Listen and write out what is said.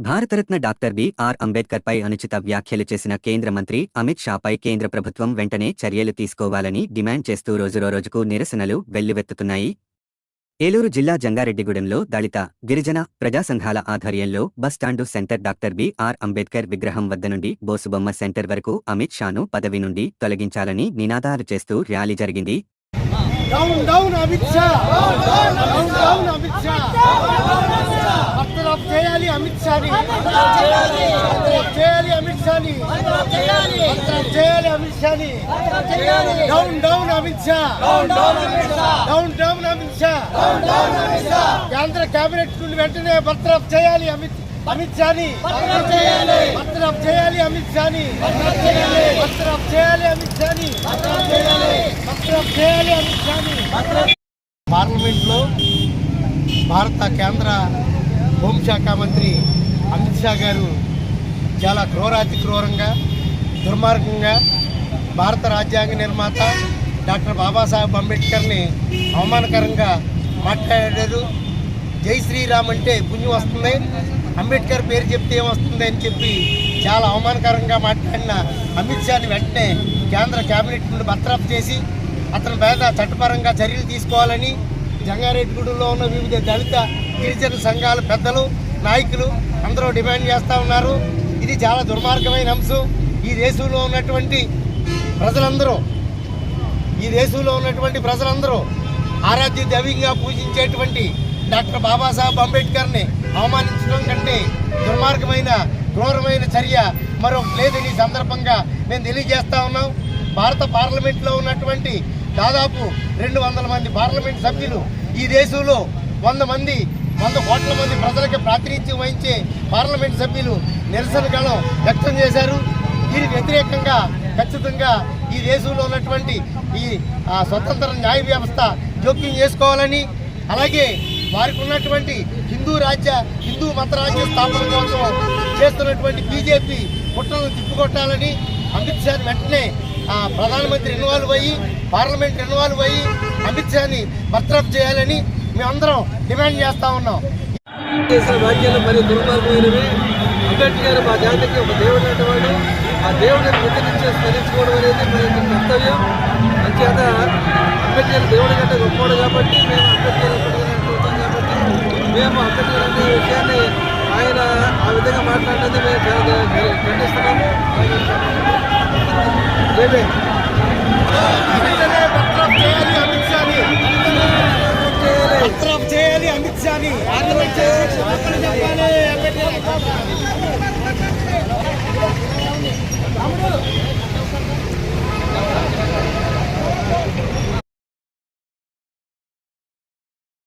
Bharat Ratna doctor BR అంబేద్కర్పై అనుచిత వ్యాఖ్యలు చేసిన కేంద్ర మంత్రి అమిత్ షాపై కేంద్ర ప్రభుత్వం వెంటనే చర్యలు తీసుకోవాలని డిమాండ్ చేస్తూ రోజురోజుకు నిరసనలు వెల్లువెత్తుతున్నాయి. ఏలూరు జిల్లా జంగారెడ్డిగూడెంలో దళిత గిరిజన ప్రజా సంఘాల ఆధ్వర్యంలో bus stand centre doctor B R Ambedkar విగ్రహం వద్ద నుండి బోసుబొమ్మ సెంటర్ వరకు అమిత్ షాను పదవి నుండి తొలగించాలని నినాదాలు చేస్తూ ర్యాలీ జరిగింది down down Amit Shah down down Amit Shah బర్తరఫ్ చేయాలి అమిత్ షాని. చేయాలి అమిత్ షాని. చేయాలి అమిత్ షాని down down Amit Shah. Down down Amit Shah. కేంద్ర కేబినెట్ నుండి వెంటనే బర్తరఫ్ చేయాలి అమిత్ అమిత్ షాని. బర్తరఫ్ చేయాలి అమిత్ షాని. బర్తరఫ్ చేయాలి అమిత్ షాని. బర్తరఫ్ చేయాలి అమిత్ షాని. పార్లమెంట్లో భారత కేంద్ర హోంశాఖ మంత్రి అమిత్ షా గారు చాలా క్రూరాతి క్రూరంగా దుర్మార్గంగా భారత రాజ్యాంగ నిర్మాత డాక్టర్ బాబాసాహెబ్ అంబేద్కర్ని అవమానకరంగా మాట్లాడారు జై శ్రీరామ్ అంటే పుణ్యం వస్తుంది. అంబేద్కర్ పేరు చెప్తే ఏమొస్తుంది అని చెప్పి చాలా అవమానకరంగా మాట్లాడిన అమిత్ షాని వెంటనే కేంద్ర కేబినెట్ నుండి బర్తరఫ్ చేసి అతని మీద చట్టపరంగా చర్యలు తీసుకోవాలని జంగారెడ్డిగూడెంలో ఉన్న వివిధ దళిత గిరిజన సంఘాల పెద్దలు నాయకులు అందరూ డిమాండ్ చేస్తూ ఉన్నారు. ఇది చాలా దుర్మార్గమైన అంశం. ఈ దేశంలో ఉన్నటువంటి ప్రజలందరూ ఈ దేశంలో ఉన్నటువంటి ప్రజలందరూ ఆరాధ్య దైవంగా పూజించేటువంటి డాక్టర్ బాబాసాహెబ్ అంబేద్కర్ని అవమానించడం కంటే దుర్మార్గమైన క్రూరమైన చర్య మరొకటి లేదని ఈ సందర్భంగా మేము తెలియజేస్తా ఉన్నాం. భారత పార్లమెంట్లో ఉన్నటువంటి దాదాపు రెండు వందల మంది పార్లమెంట్ సభ్యులు ఈ దేశంలో వంద మంది వంద కోట్ల మంది ప్రజలకు ప్రాతినిధ్యం వహించే పార్లమెంట్ సభ్యులు నిరసన వ్యక్తం చేశారు. దీనికి వ్యతిరేకంగా ఖచ్చితంగా ఈ దేశంలో ఉన్నటువంటి ఈ స్వతంత్ర న్యాయ వ్యవస్థ జోక్యం చేసుకోవాలని అలాగే వారికి ఉన్నటువంటి హిందూ రాజ్య హిందూ మత రాజ్య స్థాపన కోసం చేస్తున్నటువంటి బీజేపీ కుట్రలను తిప్పుకొట్టాలని అమిత్ షాని వెంటనే ప్రధానమంత్రి ఇన్వాల్వ్ అయ్యి పార్లమెంట్ ఇన్వాల్వ్ అయ్యి అమిత్ షాని బర్తరఫ్ చేయాలని మేమందరం డిమాండ్ చేస్తా ఉన్నాం. చేసిన వాక్యాలు మరి దుర్మార్గమైనవి. అంబేద్కర్ మా జాతికి ఒక దేవుడు అనేవాడు ఆ దేవుడిని ప్రతినిత్య స్మరించుకోవడం అనేది మన కర్తవ్యం. అంచేత అంబేద్కర్ దేవుడి కంటే గొప్పవాడు కాబట్టి మేము అంబేద్కర్ ఎప్పటికైనా అనుకుంటాం కాబట్టి మేము అంబేద్కర్ అనే విషయాన్ని ఆయన ఆ విధంగా మాట్లాడినది మేము చాలా ఖండిస్తున్నాము.